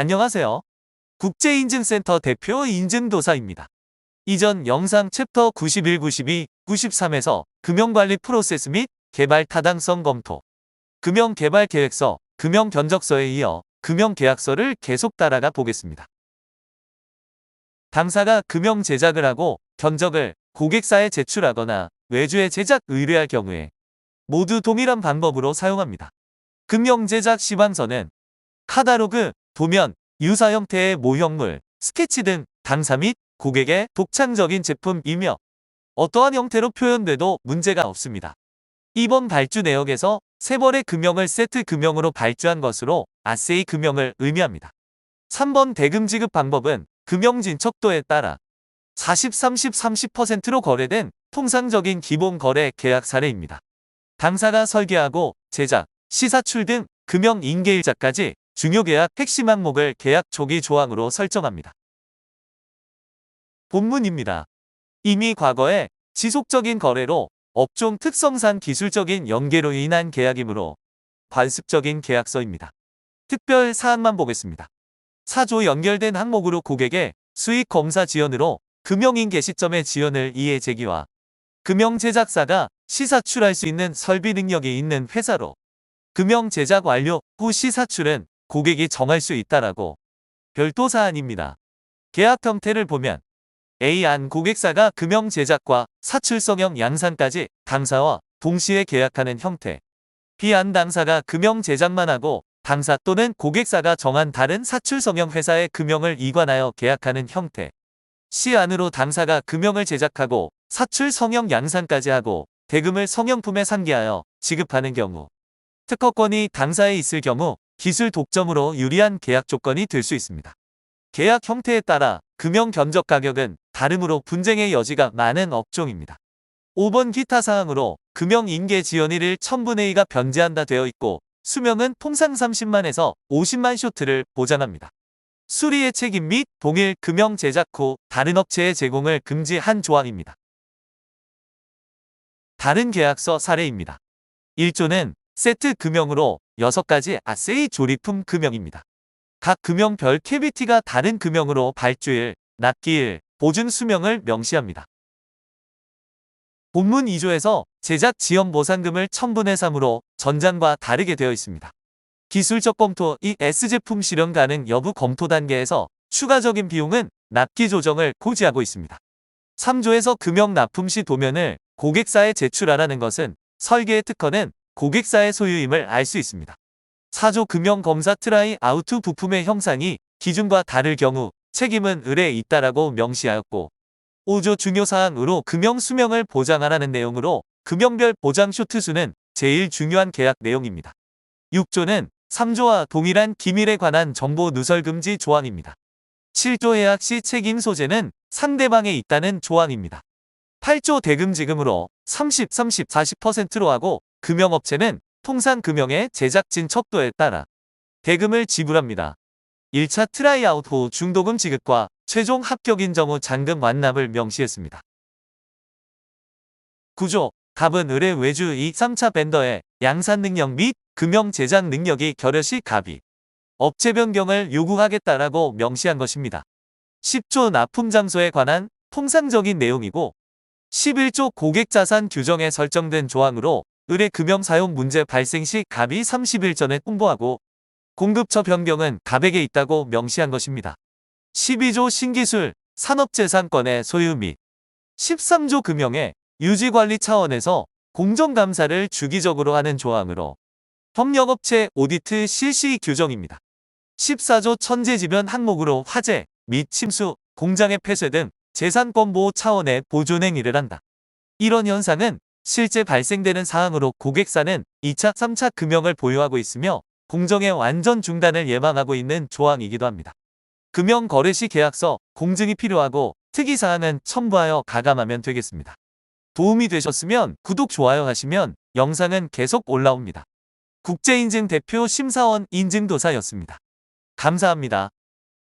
안녕하세요. 국제인증센터 대표 인증도사입니다. 이전 영상 챕터 91, 92, 93에서 금융관리 프로세스 및 개발 타당성 검토, 금융개발 계획서, 금융 견적서에 이어 금융 계약서를 계속 따라가 보겠습니다. 당사가 금융 제작을 하고 견적을 고객사에 제출하거나 외주에 제작 의뢰할 경우에 모두 동일한 방법으로 사용합니다. 금융 제작 시방서는 카다로그, 도면, 유사 형태의 모형물, 스케치 등 당사 및 고객의 독창적인 제품이며 어떠한 형태로 표현돼도 문제가 없습니다. 이번 발주 내역에서 세 번의 금형을 세트 금형으로 발주한 것으로 아세이 금형을 의미합니다. 3번 대금 지급 방법은 금형 진척도에 따라 40, 30, 30%로 거래된 통상적인 기본 거래 계약 사례입니다. 당사가 설계하고 제작, 시사출 등 금형 인계일자까지 중요 계약 핵심 항목을 계약 초기 조항으로 설정합니다. 본문입니다. 이미 과거에 지속적인 거래로 업종 특성상 기술적인 연계로 인한 계약이므로 관습적인 계약서입니다. 특별 사항만 보겠습니다. 사조 연결된 항목으로 고객의 수익 검사 지연으로 금융인계 시점의 지연을 이해 제기와 금융 제작사가 시사출할 수 있는 설비 능력이 있는 회사로 금융 제작 완료 후 시사출은 고객이 정할 수 있다라고 별도 사안입니다. 계약 형태를 보면 A안 고객사가 금형 제작과 사출성형 양산까지 당사와 동시에 계약하는 형태. B안 당사가 금형 제작만 하고 당사 또는 고객사가 정한 다른 사출성형 회사의 금형을 이관하여 계약하는 형태. C안으로 당사가 금형을 제작하고 사출 성형 양산까지 하고 대금을 성형품에 상기하여 지급하는 경우. 특허권이 당사에 있을 경우 기술 독점으로 유리한 계약 조건이 될 수 있습니다. 계약 형태에 따라 금형 견적 가격은 다름으로 분쟁의 여지가 많은 업종입니다. 5번 기타 사항으로 금형 인계 지연일을 1000분의 2가 변제한다 되어 있고 수명은 통상 30만에서 50만 쇼트를 보장합니다. 수리의 책임 및 동일 금형 제작 후 다른 업체의 제공을 금지한 조항입니다. 다른 계약서 사례입니다. 1조는 세트 금형으로 6가지 아세이 조립품 금형입니다. 각 금형별 캐비티가 다른 금형으로 발주일, 납기일, 보증 수명을 명시합니다. 본문 2조에서 제작 지연 보상금을 1000분의 3으로 전장과 다르게 되어 있습니다. 기술적 검토 이 S제품 실현 가능 여부 검토 단계에서 추가적인 비용은 납기 조정을 고지하고 있습니다. 3조에서 금형 납품 시 도면을 고객사에 제출하라는 것은 설계의 특허는 고객사의 소유임을 알 수 있습니다. 4조 금형 검사 트라이 아우트 부품의 형상이 기준과 다를 경우 책임은 을에 있다라고 명시하였고 5조 중요사항으로 금형 수명을 보장하라는 내용으로 금형별 보장 쇼트수는 제일 중요한 계약 내용입니다. 6조는 3조와 동일한 기밀에 관한 정보 누설 금지 조항입니다. 7조 해약 시 책임 소재는 상대방에 있다는 조항입니다. 8조 대금 지금으로 30, 30, 40%로 하고 금형업체는 통상 금형의 제작진 척도에 따라 대금을 지불합니다. 1차 트라이아웃 후 중도금 지급과 최종 합격 인정 후 잔금 완납을 명시했습니다. 구조 갑은 을의 외주 2, 3차 벤더의 양산 능력 및 금형 제작 능력이 결여시 갑이 업체 변경을 요구하겠다라고 명시한 것입니다. 10조 납품 장소에 관한 통상적인 내용이고 11조 고객 자산 규정에 설정된 조항으로 을의 금형 사용 문제 발생 시 갑이 30일 전에 홍보하고 공급처 변경은 갑에게 있다고 명시한 것입니다. 12조 신기술 산업재산권의 소유 및 13조 금형의 유지관리 차원에서 공정감사를 주기적으로 하는 조항으로 협력업체 오디트 실시 규정입니다. 14조 천재지변 항목으로 화재 및 침수, 공장의 폐쇄 등 재산권 보호 차원의 보존 행위를 한다. 이런 현상은 실제 발생되는 사항으로 고객사는 2차, 3차 금형을 보유하고 있으며 공정의 완전 중단을 예방하고 있는 조항이기도 합니다. 금형 거래 시 계약서, 공증이 필요하고 특이사항은 첨부하여 가감하면 되겠습니다. 도움이 되셨으면 구독, 좋아요 하시면 영상은 계속 올라옵니다. 국제인증 대표 심사원 인증도사였습니다. 감사합니다.